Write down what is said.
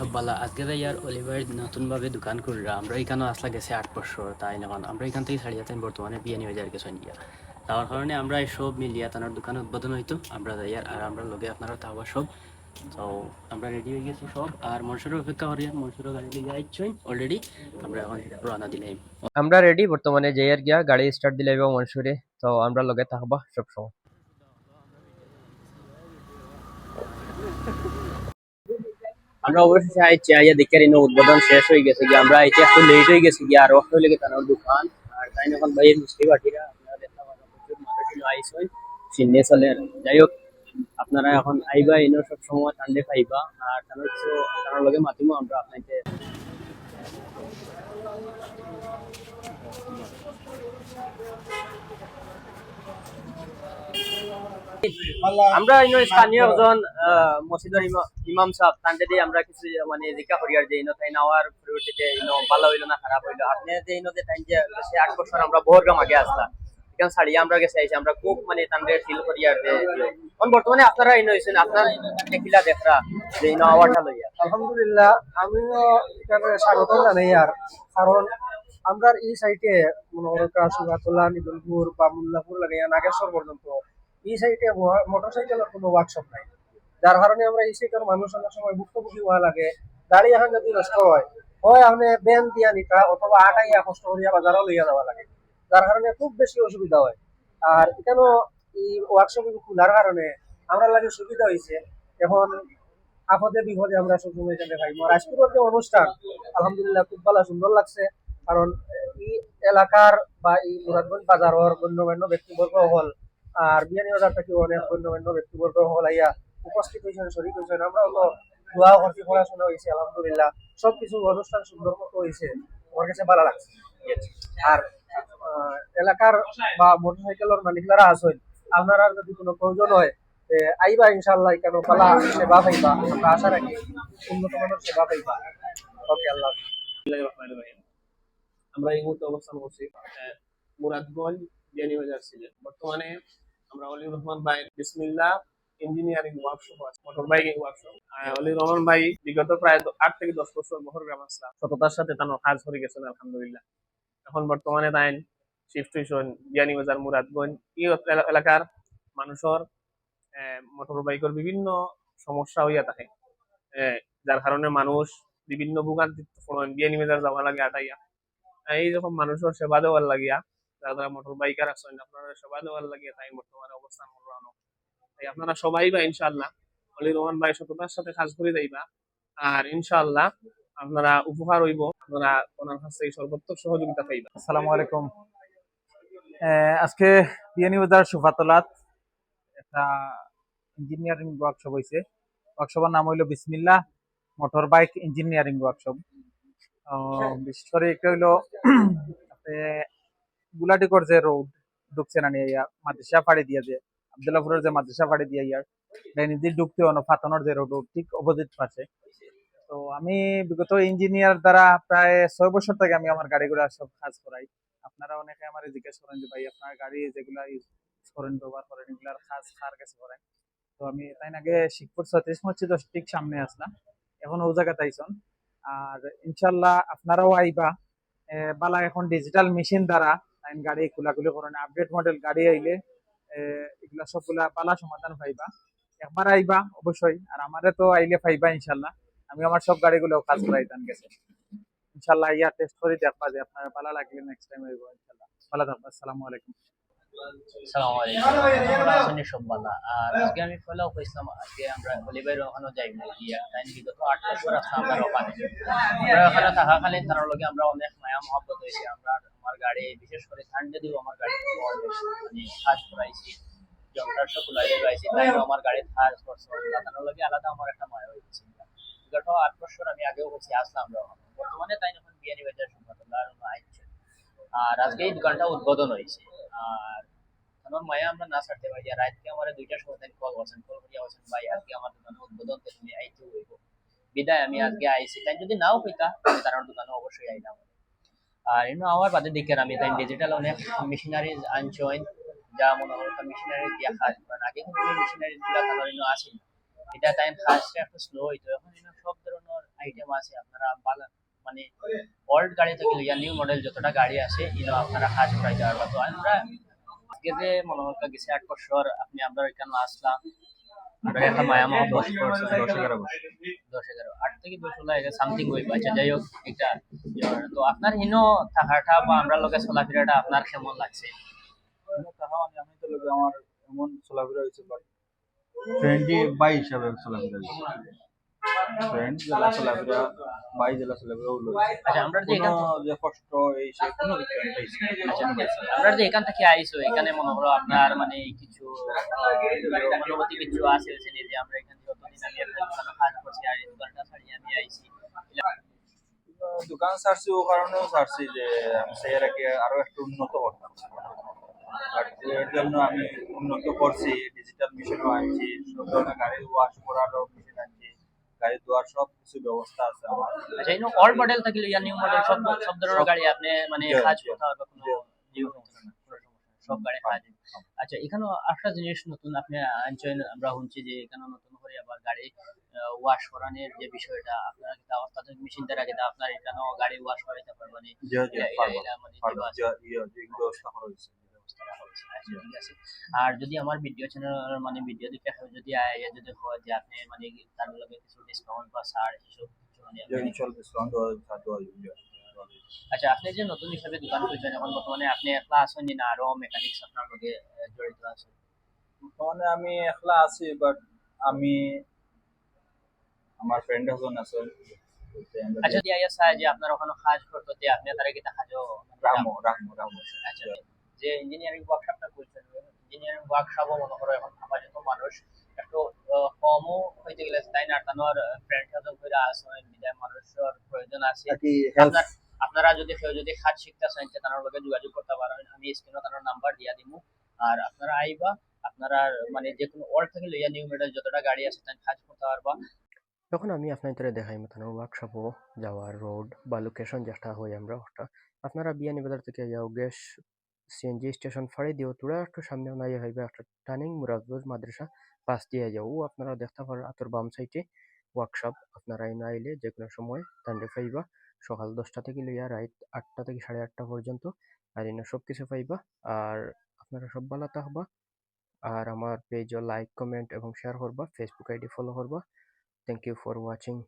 সব বালা। আজকে তাই আর অলিভার নতুনভাবে দোকান করলাম আমরা এখানেও আসলা গেছে আট বছর তাই এখন আমরা এখান থেকে ছাড়িয়ে যাতেন বর্তমানে বিয়ে নিয়ে যাওয়ার কিছু নিয়ে। তার কারণে আমরা সব মিলিয়ে দোকান উদ্বোধন হইতো। আমরা যাই আর আমরা লগে আপনারা তাও সব। তো আমরা রেডি হয়ে গেছি সব। আর মনসুরের অপেক্ষা করি মনসুরের গাড়ি অলরেডি আমরা এখন রওনা দিলাম আমরা রেডি বর্তমানে যাই আর গিয়া গাড়ি স্টার্ট দিলে এবং মনসুরে তো আমরা লগে থাকবা সব সময়। আমরা অবশেষে আইছি আইয়া দেখি ইনো উদ্বোধন শেষ হয়ে গেছে গিয়া। আমরা আইছি একটু লেট হয়ে গেছে গিয়া আর ওখানে লেগে তার দোকান। আর তাই এখন ভাই মিষ্টি বাটিরা আপনারা দেখা পাবেন, প্রচুর মানুষ ইনো আইসই চিনে চলে যাই হোক, আপনারা এখন আইবা ইনো সব সময় ঠান্ডে পাইবা আর তার কিছু, তার লগে মাতিমো, আমরা আপনাকে আমরা স্থানীয় একজন মসজিদের ইমাম সাহেব তান্ডে দিয়ে আমরা কিছু মানে জিজ্ঞা করি আর যে ইনো তাই নাওয়ার পরিবর্তে ইনো ভালো হইল না খারাপ হইল। আপনি যে ইনো যে টাইম যে সে আট বছর আমরা বহরগাম আগে আসলাম এখানে ছাড়িয়ে আমরা গেছে আইছি আমরা খুব মানে তান্ডে ফিল করি আর যে এখন বর্তমানে আপনারা ইনো হইছেন আপনারা দেখিলা দেখরা যে ইনো আওয়ারটা লইয়া আলহামদুলিল্লাহ, আমিও স্বাগত জানাই আর কারণ আমরা এই সাইটে মনে করো নিদলপুর বা মুল্লাপুর লাগাইয়া নাগেশ্বর পর্যন্ত এই সাইটে মোটর সাইকেলের কোনো ওয়ার্কশপ নাই। যার কারণে আমরা এই সাইটের মানুষ অনেক সময় ভুক্তভোগী হওয়া লাগে। গাড়ি এখন যদি নষ্ট হয় হয় আপনি বেন দিয়া নিতা অথবা আটাইয়া কষ্ট করিয়া বাজারও লইয়া যাওয়া লাগে। যার কারণে খুব বেশি অসুবিধা হয়। আর এখানেও এই ওয়ার্কশপ খোলার কারণে আমরা লাগে সুবিধা হয়েছে এখন আপদে বিপদে আমরা সবসময় এখানে আর আজকের যে অনুষ্ঠান আলহামদুলিল্লাহ খুব ভালো, সুন্দর লাগছে। কারণ এই এলাকার বা এই মুরাদগঞ্জ বাজারের গণ্যমান্য ব্যক্তিবর্গ হল আর বিয়ানি বাজার থেকে অনেক গণ্যমান্য ব্যক্তিবর্গ হল আইয়া উপস্থিত হয়েছেন শরীর হয়েছেন আমরা তো দোয়া করছি, পড়াশোনা হয়েছে আলহামদুলিল্লাহ। সবকিছু অনুষ্ঠান সুন্দর মতো হয়েছে আমার কাছে ভালো লাগছে। আর এলাকার বা মোটরসাইকেলের মালিকরা আছেন। আপনারা যদি কোনো প্রয়োজন হয় আইবা ইনশাল্লাহ কেন পালা সেবা পাইবা। আমরা আশা রাখি উন্নত মানের সেবা পাইবা। ওকে, আল্লাহ। আমরা এই মুহূর্তে অবস্থান করছি মুরাদগঞ্জ বিয়ানীবাজার সিলেট বর্তমানে আমরা অলিউর রহমান ভাই বিসমিল্লাহ ইঞ্জিনিয়ারিং ওয়ার্কশপ আছে motor biking workshop Oliur Rahman ভাই বিগত প্রায় আট থেকে দশ বছর বহরগ্রাম আসলাম। সততার সাথে তার কাজ গেছেন, আলহামদুলিল্লাহ। এখন বর্তমানে তাই শিফট হয়েছেন বিয়ানীবাজার মুরাদগঞ্জ, এই এলা- এলাকার মানুষের মোটর বাইকের বিভিন্ন সমস্যা হইয়া থাকে। যার কারণে মানুষ বিভিন্ন ভোগান্তি বিয়ানীবাজার যাওয়া লাগে আটাইয়া এই রকম মানুষের সেবা দেওয়ার লাগিয়া, যারা যারা মোটর বাইকার আছেন, আপনারা সেবা দেওয়ার লাগিয়া তাই বর্তমানে অবস্থান তাই আপনারা সবাই বা ইনশাআল্লাহ অলি রহমান ভাই সততার সাথে কাজ করে যাইবা। আর ইনশাআল্লাহ আপনারা উপহার হইব, আপনারা ওনার কাছ থেকে সর্বোত্তম সহযোগিতা পাইবা। আসসালামু আলাইকুম। আজকে বিয়ানীবাজার সুফাতলাত একটা ইঞ্জিনিয়ারিং ওয়ার্কশপ হয়েছে ওয়ার্কশপের নাম হইল বিসমিল্লাহ মোটর বাইক ইঞ্জিনিয়ারিং ওয়ার্কশপ বিশেষ করে একটা হইল গুলাটিকর যে রোড ঢুকছে না নিয়ে ইয়া মাদ্রাসা ফাড়ি দিয়ে যে আবদুল্লাপুরের যে মাদ্রাসা ফাড়ি দিয়ে ইয়ার নিজে ঢুকতে হলো ফাতানোর যে রোড ঠিক অপোজিট পাশে। তো আমি বিগত ইঞ্জিনিয়ার দ্বারা প্রায় ছয় বছর থেকে আমি আমার গাড়িগুলো সব কাজ করাই। আপনারা অনেকে আমার জিজ্ঞেস করেন যে ভাই আপনার গাড়ি যেগুলা ইউজ করেন ব্যবহার করেন এগুলার কাজ কার কাছে করেন? তো আমি তাই আগে শিখপুর সতীশ মসজিদ ঠিক সামনে আসলাম। এখন ও জায়গাতে আইসন। আর ইনশাল্লাহ আপনারাও আইবা। বালা এখন ডিজিটাল মেশিন দ্বারা গাড়ি খোলাখুলি করেন আপডেট মডেল গাড়ি আইলে এগুলা সবগুলা পালা সমাধান পাইবা। একবার আইবা, অবশ্যই, আর আমারে তো আইলে পাইবা ইনশাল্লাহ আমি আমার সব গাড়িগুলো কাজ করাইতাম গেছে। ইনশাল্লাহ ইয়া টেস্ট করে দেখবা যে আপনার ভালো লাগলে নেক্সট টাইম হইব ইনশাল্লাহ ভালো থাকবা, আসসালামু আলাইকুম। সালাম আলাইকুম। আর আজকে আমি আমরা ওখানে গিয়া। তাই বিগত আট বছর আসলাম আমরা ওখানে। আমরা ওখানে থাকাকালীন তার লগে আমরা অনেক মায়া মহব্বত হয়েছে। আমরা আমার গাড়ি বিশেষ করে ঠান্ডা দিব আমার গাড়ি মানে কাজ করাইছি তাই আমার গাড়ি কাজ করছে। তার লগে আলাদা আমার একটা মায়া হয়েছে। বিগত আট বছর আমি আগেও আসলাম আমরা। বর্তমানে তাই এখন বিয়ানি বাজার সম্পাদক আর আজকে এই দোকানটা উদ্বোধন হয়েছে। আর মায়া আমরা না ছাড়তে পারি। আর আজকে আমার দুইটা সময় কল করছেন। কল করিয়া বলছেন, ভাই, আজকে আমার দোকানে উদ্বোধন তুমি আইতে হইব। বিদায়, আমি আজকে আইছি। তাই যদি নাও তার দোকানে অবশ্যই আইলাম আর আমার বাদে আমি তাই ডিজিটাল অনেক যা মনে মেশিনারি দিয়া করেন। আগে কিন্তু মেশিনারি গুলা আসেনি। এটা তাই ফার্স্টে একটু স্লো হইতো। এখন সব ধরনের আইটেম আছে। আপনারা ভালো মানে ওল্ড গাড়ি থেকে নিউ মডেল যতটা গাড়ি আছে ইনো আপনারা কাজ করাইতে পারবা। তো আমরা আজকে যে মনে হয় গেছে আট বছর আপনি আমরা এখানে আসলাম। আমরা একটা মায়া মহব্বত করছি দশ এগারো দশ এগারো আট থেকে দশ হলো এটা সামথিং হইব আচ্ছা যাই হোক এটা তো আপনার হিনো থাকাটা বা আমরা লোকে চলাফেরাটা আপনার কেমন লাগছে? মানে আমি তো আমার এমন চলাফেরা হয়েছে বাট ফ্রেন্ডই বাই হিসাবে চলাফেরা হয়েছে। ফ্রেন্ড জেলা চলাফেরা বাই জেলা চলাফেরা হলো আচ্ছা আমরা যে এখান যে কষ্ট এই সে কোনো। আচ্ছা, আমরা যে এখান থেকে আইসো এখানে মনে হলো আপনার মানে কিছু অনুভূতি কিছু আছে যে আমরা এখানে আমি একটা দোকানে কাজ করছি আর এই দোকানটা ছাড়িয়ে আমি আইছি। দোকান ছাড়ছি ও কারণেও ছাড়ছি যে আমি সেই আগে আরও একটু উন্নত করতাম এর জন্য আমি উন্নত করছি ডিজিটাল মেশিনও আনছি সব ধরনের গাড়ি ওয়াশ করারও মেশিন আনছি। গাড়ি ধোয়ার সব কিছু ব্যবস্থা আছে আমার। আচ্ছা ইনো অল মডেল থাকলে ইয়া নিউ মডেল সব সব ধরনের গাড়ি আপনি মানে কাজ। করতে কোনো সব গাড়ি কাজ আচ্ছা এখানে একটা জিনিস নতুন আপনি আনছেন আমরা শুনছি যে এখানে নতুন করে আবার গাড়ি ওয়াশ করানোর যে বিষয়টা আপনার কিন্তু অত্যাধুনিক মেশিন দ্বারা কিন্তু আপনার এখানেও গাড়ি ওয়াশ করাইতে পারবেন? মানে ব্যবস্থা করা হয়েছে। ব্যবস্থাটা হয়েছে। আচ্ছা, ঠিক আছে। আর যদি আমার ভিডিও চ্যানেল মানে ভিডিও দেখে কেউ যদি আয় যদি হয় যে আপনি মানে তার লগে কিছু ডিসকাউন্ট বা ছাড় এসব কিছু মানে যে ইনশাল ডিসকাউন্ট দেওয়া ছাড় দেওয়া যাবে আচ্ছা আপনি যে নতুন হিসাবে দোকান খুলছেন এখন বর্তমানে আপনি একলা আছেন না আরও মেকানিক্স আপনার লগে আহ, জড়িত আছে? বর্তমানে আমি একলা আছি বাট আমি আমার ফ্রেন্ড একজন আছে। আচ্ছা যদি আইয়া চায় যে আপনার ওখানে কাজ করতে দিয়ে আপনি তারা কি কাজও রামো রামো রামো। আচ্ছা। যে ইঞ্জিনিয়ারিং ওয়ার্কশপটা করছেন ইঞ্জিনিয়ারিং ওয়ার্কশপও মনে করো এখন আপাতত মানুষ। একটু কমও হইতে গেলে তাই না? তানোর ফ্রেন্ড সাথে করে আসেন বিদায় মানুষের প্রয়োজন আছে। আপনার যদি কেউ যদি কাজ শিখতে চান তার লগে যোগাযোগ করতে পারেন আমি স্ক্রিনে তার নাম্বার দিয়া দিমু। আর আপনারা আইবা আপনারা মানে যে কোনো ওয়ার্ড থেকে লইয়া নিউ মডেল যতটা গাড়ি আছে তাই কাজ করতে পারবা। এখন আমি আপনাদের দেখাই মতন ওয়ার্কশপও যাওয়ার রোড বা লোকেশন যেটা হয় আমরা ওটা। আপনারা বিয়ানি বাজার থেকে যাও গ্যাস সিএনজি স্টেশন ফাড়ি দিও। তোরা একটু সামনে নাই হইবে একটা টার্নিং মুরাদগঞ্জ মাদ্রাসা পাশ দিয়ে যাও। ও আপনারা দেখতে পারেন আতর বাম সাইডে ওয়ার্কশপ আপনারা এনে আইলে যে কোনো সময় তান্ডে পাইবা সকাল দশটা থেকে লইয়া রাত আটটা থেকে সাড়ে আটটা পর্যন্ত। আর এনে সব কিছু পাইবা আর আপনারা সব ভালো থাকবা। আর আমার পেজও লাইক কমেন্ট এবং শেয়ার করবা ফেসবুক আইডি ফলো করবা। Thank you for watching.